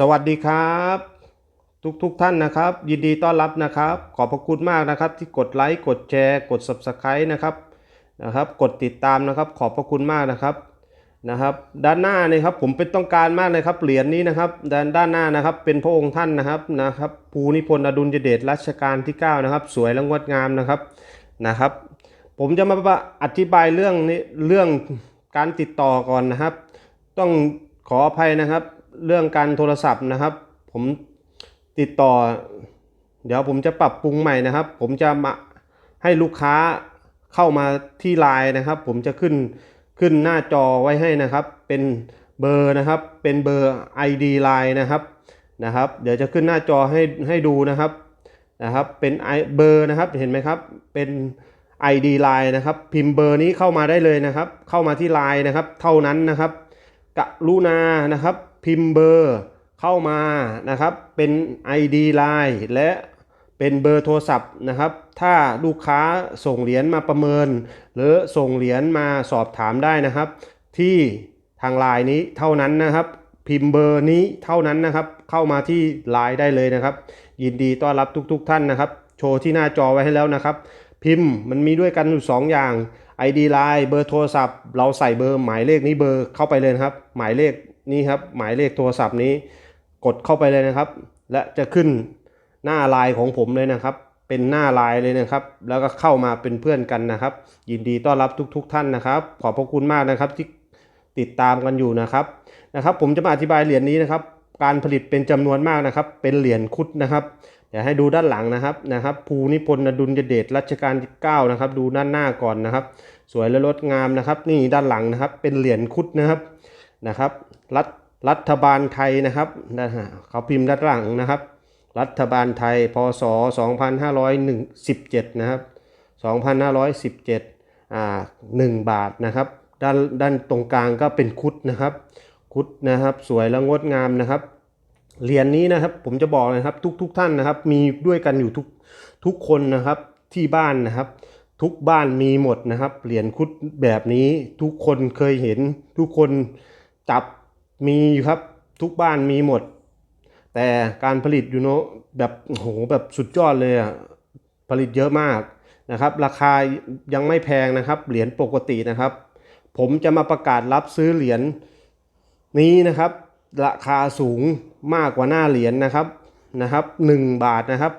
สวัสดีครับ ทุกทุกท่านนะครับ ยินดีต้อนรับนะครับ ขอบพระคุณมากนะครับ ที่กดไลค์กดแชร์กด Subscribe นะครับนะครับ กดติดตามนะครับ ขอบพระคุณมากนะครับนะครับ ด้านหน้านี่ครับผมเป็นต้องการมากเลยครับเหรียญนี้นะครับ ด้านด้านหน้านะครับเป็นพระองค์ท่านนะครับนะครับภูนิพนธ์อดุลยเดชรัชกาลที่ 9 นะครับ สวยและงดงามนะครับนะครับ ผมจะมาอธิบายเรื่องนี้เรื่องการติดต่อก่อนนะครับ ต้องขออภัยนะครับ เรื่องการโทรศัพท์นะครับ ผมติดต่อ เดี๋ยวผมจะปรับปรุงใหม่นะครับ ผมจะมาให้ลูกค้าเข้ามาที่ไลน์นะครับ ผมจะขึ้นขึ้นหน้าจอไว้ให้นะครับ เป็นเบอร์นะครับ เป็นเบอร์ ID ไลน์นะครับนะครับ เดี๋ยวจะขึ้นหน้าจอให้ให้ดูนะครับนะครับ เป็นไอเบอร์นะครับเห็นไหมครับ เป็น ID ไลน์นะครับ พิมพ์เบอร์นี้เข้ามาได้เลยนะครับ เข้ามาที่ไลน์นะครับ เท่านั้นนะครับกรุณานะครับ พิมพ์เบอร์เข้ามานะครับ เป็น ID Line และเป็นเบอร์โทรศัพท์นะครับ ถ้าลูกค้าส่งเหรียญมาประเมิน หรือส่งเหรียญมาสอบถามได้นะครับ ที่ทางไลน์นี้เท่านั้นนะครับ พิมพ์เบอร์นี้เท่านั้นนะครับ เข้ามาที่ไลน์ได้เลยนะครับ ยินดีต้อนรับทุก ๆทท่านนะครับ โชว์ที่หน้าจอไว้ให้แล้วนะครับ พิมพ์มันมีด้วยกันอยู่สองอย่าง ID Line เบอร์โทรศัพท์ เราใส่เบอร์หมายเลขนี้เบอร์เข้าไปเลยครับ หมายเลข นี้ครับหมายเลขโทรศัพท์นี้ กดเข้าไปเลยนะครับ และจะขึ้นหน้าไลน์ของผมเลยนะครับ เป็นหน้าไลน์เลยนะครับ แล้วก็เข้ามาเป็นเพื่อนกันนะครับ ยินดีต้อนรับทุก ๆทท่านนะครับ ขอบพระคุณมากนะครับที่ติดตามกันอยู่นะครับนะครับ ผมจะมาอธิบายเหรียญนี้นะครับ การผลิตเป็นจำนวนมากนะครับ เป็นเหรียญคุดนะครับเดี๋ยวให้ดูด้านหลังนะครับนะครับภูนิพนธ์ดุลยเดชรัชกาลที่9นะครับ ดูด้านหน้าก่อนนะครับ สวยและงดงามนะครับ นี่ด้านหลังนะครับ เป็นเหรียญคุดนะครับ นะครับ รัฐรัฐบาลไทยนะครับนะฮะเขาพิมพ์ด้านหลังนะครับ รัฐบาลไทยพศ 2517 นะครับ 2517 อ่า 1 บาทนะครับ ด้านด้านตรงกลางก็เป็นคุดนะครับ คุดนะครับ สวยและงดงามนะครับ เหรียญนี้นะครับผมจะบอกเลยครับทุกทุกท่านนะครับ มีด้วยกันอยู่ทุกทุกคนนะครับที่บ้านนะครับทุกบ้านมีหมดนะครับ เหรียญคุดแบบนี้ทุกคนเคยเห็นทุกคน จับมีอยู่ครับทุกบ้านมีหมด แต่การผลิตอยู่เนอะแบบโหแบบสุดยอดเลยอะผลิตเยอะมากนะครับ ราคายังไม่แพงนะครับ เหรียญปกตินะครับ ผมจะมาประกาศรับซื้อเหรียญนี้นะครับ ราคาสูงมากกว่าหน้าเหรียญนะครับนะครับ 1 บาทนะครับ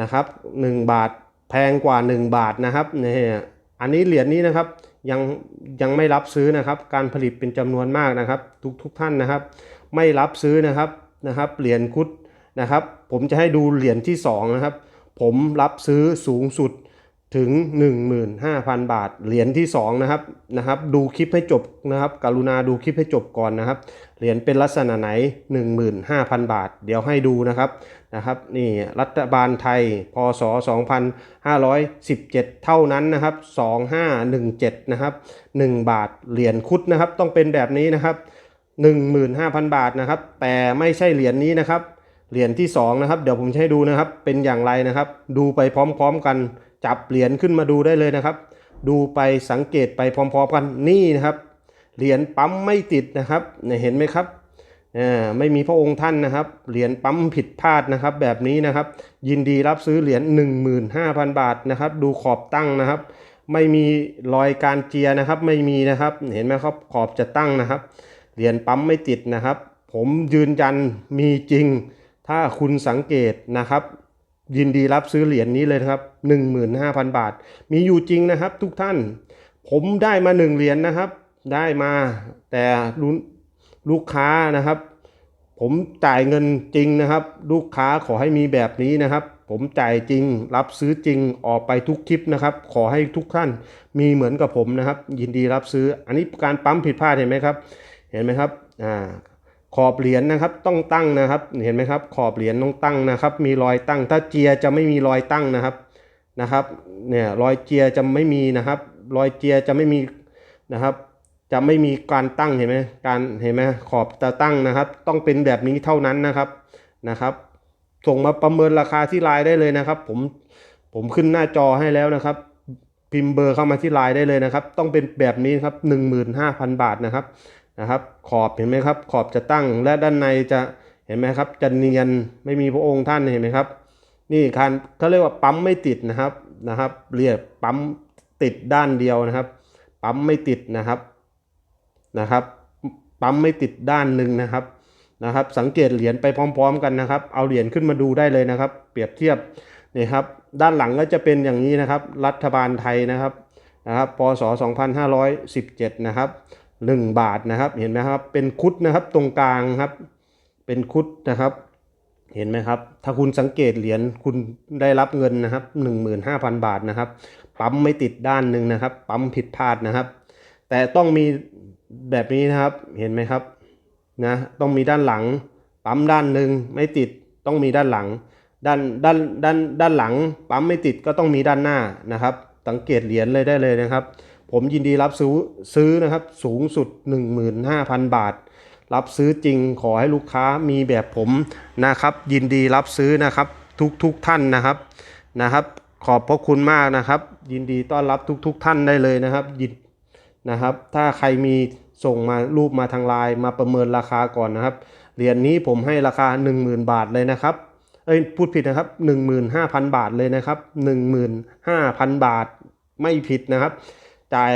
นะครับ 1 บาทแพงกว่า 1 บาทนะครับเนี่ยอันนี้เหรียญนี้นะครับ ยังยังไม่รับซื้อนะครับ การผลิตเป็นจำนวนมากนะครับ ทุกทุกท่านนะครับ ไม่รับซื้อนะครับนะครับเหรียญคุดนะครับ ผมจะให้ดูเหรียญที่2นะครับ ผมรับซื้อสูงสุด ถึง 15,000 บาท เหรียญที่2นะครับนะครับ ดูคลิปให้จบนะครับ กรุณาดูคลิปให้จบก่อนนะครับ เหรียญเป็นลักษณะไหน 15,000 บาท เดี๋ยวให้ดูนะครับนะครับ นี่รัฐบาลไทย พศ 2517 เท่านั้นนะครับ 2517 นะครับ 1 บาท เหรียญคุดนะครับ ต้องเป็นแบบนี้นะครับ 15,000 บาทนะครับ แต่ไม่ใช่เหรียญนี้นะครับ เหรียญที่2นะครับ เดี๋ยวผมจะให้ดูนะครับ เป็นอย่างไรนะครับ ดูไปพร้อม ๆ กัน จับเหรียญขึ้นมาดูได้เลยนะครับ ดูไปสังเกตไปพร้อมๆกันนี่นะครับ เหรียญปั๊มไม่ติดนะครับเห็นไหมครับไม่มีพระองค์ท่านนะครับ เหรียญปั๊มผิดพลาดนะครับ แบบนี้นะครับ ยินดีรับซื้อเหรียญ15,000 บาทนะครับ ดูขอบตั้งนะครับ ไม่มีรอยการเจียนะครับ ไม่มีนะครับ เห็นไหมครับขอบจะตั้งนะครับ เหรียญปั๊มไม่ติดนะครับ ผมยืนยันมีจริง ถ้าคุณสังเกตนะครับ ยินดีรับซื้อเหรียญนี้เลยนะครับ 15,000 บาท มีอยู่จริงนะครับ ทุกท่าน ผมได้มาหนึ่งเหรียญนะครับ ได้มาแต่ลูลูกค้านะครับ ผมจ่ายเงินจริงนะครับ ลูกค้าขอให้มีแบบนี้นะครับ ผมจ่ายจริง รับซื้อจริงออกไปทุกคลิปนะครับ ขอให้ทุกท่านมีเหมือนกับผมนะครับ ยินดีรับซื้อ อันนี้การปั๊มผิดพลาดเห็นไหมครับ เห็นไหมครับอ่า ขอบเหรียญนะครับต้องตั้งนะครับ เห็นไหมครับ ขอบเหรียญต้องตั้งนะครับ มีรอยตั้ง ถ้าเจียจะไม่มีรอยตั้งนะครับนะครับเนี่ยรอยเจียจะไม่มีนะครับ รอยเจียจะไม่มีนะครับ จะไม่มีการตั้งเห็นไหมการเห็นไหมขอบจะตั้งนะครับ ต้องเป็นแบบนี้เท่านั้นนะครับนะครับ ส่งมาประเมินราคาที่ไลน์ได้เลยนะครับ ผมผมขึ้นหน้าจอให้แล้วนะครับพิมพ์เบอร์เข้ามาที่ไลน์ได้เลยนะครับ ต้องเป็นแบบนี้ครับ 15,000 บาทนะครับ นะครับ ขอบเห็นไหมครับ ขอบจะตั้งและด้านในจะเห็นไหมครับ จะเนียนไม่มีพระองค์ท่านเห็นไหมครับ นี่คันเขาเรียกว่าปั๊มไม่ติดนะครับนะครับ เรียกปั๊มติดด้านเดียวนะครับ ปั๊มไม่ติดนะครับนะครับ ปั๊มไม่ติดด้านหนึ่งนะครับนะครับ สังเกตเหรียญไปพร้อม ๆ กันนะครับ เอาเหรียญขึ้นมาดูได้เลยนะครับ เปรียบเทียบนี่ครับด้านหลังก็จะเป็นอย่างนี้นะครับ รัฐบาลไทยนะครับนะครับพศ2517 นะครับ 1 บาทนะครับเห็นไหมครับเป็นคุดนะครับตรงกลางครับ เป็นคุดนะครับ เห็นไหมครับ ถ้าคุณสังเกตเหรียญคุณได้รับเงินนะครับ 15,000 บาทนะครับ ปั๊มไม่ติดด้านหนึ่งนะครับ ปั๊มผิดพลาดนะครับ แต่ต้องมีแบบนี้นะครับเห็นไหมครับนะต้องมีด้านหลัง ปั๊มด้านหนึ่งไม่ติดต้องมีด้านหลัง ด้านด้านด้านด้านหลัง ปั๊มไม่ติดก็ต้องมีด้านหน้านะครับ สังเกตเหรียญเลยได้เลยนะครับ ผมยินดีรับซื้อซื้อนะครับสูงสุด 15,000 บาท รับซื้อจริงขอให้ลูกค้ามีแบบผมนะครับ ยินดีรับซื้อนะครับทุกทุกท่านนะครับนะครับ ขอบพระคุณมากนะครับ ยินดีต้อนรับทุกทุกท่านได้เลยนะครับยินนะครับ ถ้าใครมีส่งมารูปมาทางไลน์มาประเมินราคาก่อนนะครับเหรียญนนี้ผมให้ราคา 10,000 บาทเลยนะครับเอ้ยพูดผิดนะครับ 15,000 บาทเลยนะครับ 15,000 บาทไม่ผิดนะครับ จ่าย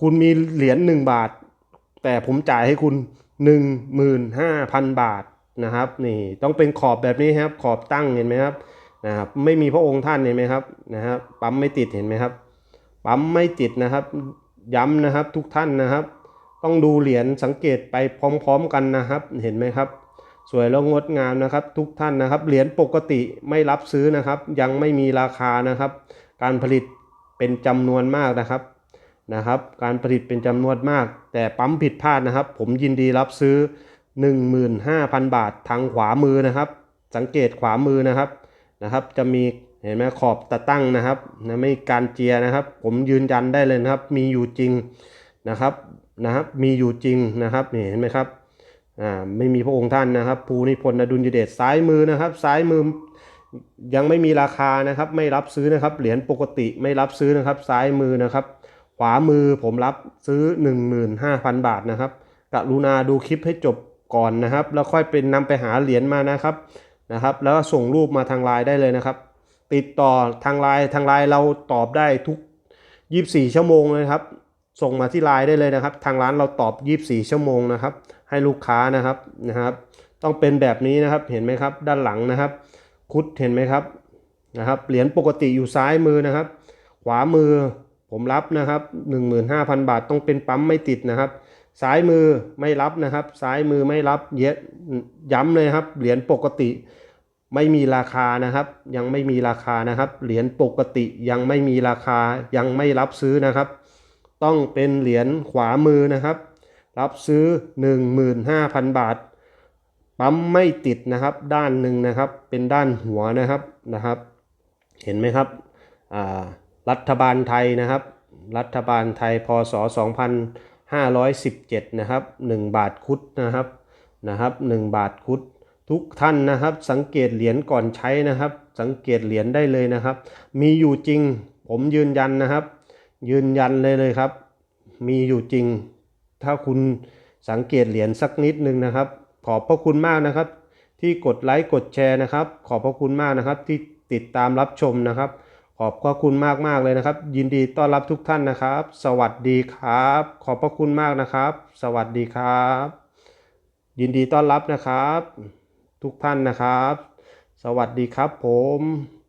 คุณมีเหรียญ1บาท แต่ผมจ่ายให้คุณ15,000บาทนะครับนี่ต้องเป็นขอบแบบนี้ครับ ขอบตั้งเห็นไหมครับนะครับไม่มีพระองค์ท่านเห็นไหมครับนะครับปั๊มไม่ติดเห็นไหมครับ ปั๊มไม่ติดนะครับ ย้ำนะครับทุกท่านนะครับ ต้องดูเหรียญสังเกตไปพร้อม ๆ กันนะครับ เห็นไหมครับ สวยแล้วงดงามนะครับ ทุกท่านนะครับ เหรียญปกติไม่รับซื้อนะครับ ยังไม่มีราคานะครับ การผลิตเป็นจำนวนมากนะครับ นะครับ การผลิตเป็นจำนวนมาก แต่ปั๊มผิดพลาดนะครับ ผมยินดีรับซื้อ 15,000 บาททางขวามือนะครับ สังเกตขวามือนะครับนะครับ จะมีเห็นไหมขอบตะตั้งนะครับนะไม่การเจียนะครับ ผมยืนยันได้เลยนะครับ มีอยู่จริงนะครับนะครับมีอยู่จริงนะครับนี่เห็นไหมครับอ่าไม่มีพระองค์ท่านนะครับ ภูนิพนธ์อดุลยเดชซ้ายมือนะครับ ซ้ายมือยังไม่มีราคานะครับ ไม่รับซื้อนะครับ เหรียญปกติไม่รับซื้อนะครับ ซ้ายมือนะครับ ขวามือผมรับซื้อ 15,000 บาทนะครับกรุณาดูคลิปให้จบก่อนนะครับ แล้วค่อยเป็นนำไปหาเหรียญมานะครับนะครับ แล้วส่งรูปมาทางไลน์ได้เลยนะครับ ติดต่อทางไลน์ทางไลน์เราตอบได้ทุก 24 ชั่วโมงเลยครับ ส่งมาที่ไลน์ได้เลยนะครับ ทางร้านเราตอบ 24 ชั่วโมงนะครับ ให้ลูกค้านะครับนะครับ ต้องเป็นแบบนี้นะครับเห็นไหมครับ ด้านหลังนะครับ คุดเห็นไหมครับนะครับเหรียญปกติอยู่ซ้ายมือนะครับ ขวามือ ผมรับนะครับ 15,000 บาทต้องเป็นปั๊มไม่ติดนะครับ ซ้ายมือไม่รับนะครับ ซ้ายมือไม่รับเยอะย้ำเลยครับ เหรียญปกติ ไม่มีราคานะครับ ยังไม่มีราคานะครับ เหรียญปกติยังไม่มีราคายังไม่รับซื้อนะครับ ต้องเป็นเหรียญขวามือนะครับ รับซื้อ 15,000 บาท ปั๊มไม่ติดนะครับ ด้านหนึ่งนะครับ เป็นด้านหัวนะครับนะครับ เห็นไหมครับอ่า รัฐบาลไทยนะครับ รัฐบาลไทยพศ 2517 นะครับ 1 บาทคุดนะครับนะครับ 1 บาทคุดทุกท่านนะครับ สังเกตเหรียญก่อนใช้นะครับ สังเกตเหรียญได้เลยนะครับ มีอยู่จริงผมยืนยันนะครับ ยืนยันเลยเลยครับ มีอยู่จริง ถ้าคุณสังเกตเหรียญสักนิดนึงนะครับ ขอบพระคุณมากนะครับ ที่กดไลค์กดแชร์นะครับ ขอบพระคุณมากนะครับที่ติดตามรับชมนะครับ ขอบพระคุณมากมากเลยนะครับ ยินดีต้อนรับทุกท่านนะครับ สวัสดีครับ ขอบพระคุณมากนะครับ สวัสดีครับ ยินดีต้อนรับนะครับ ทุกท่านนะครับ สวัสดีครับผม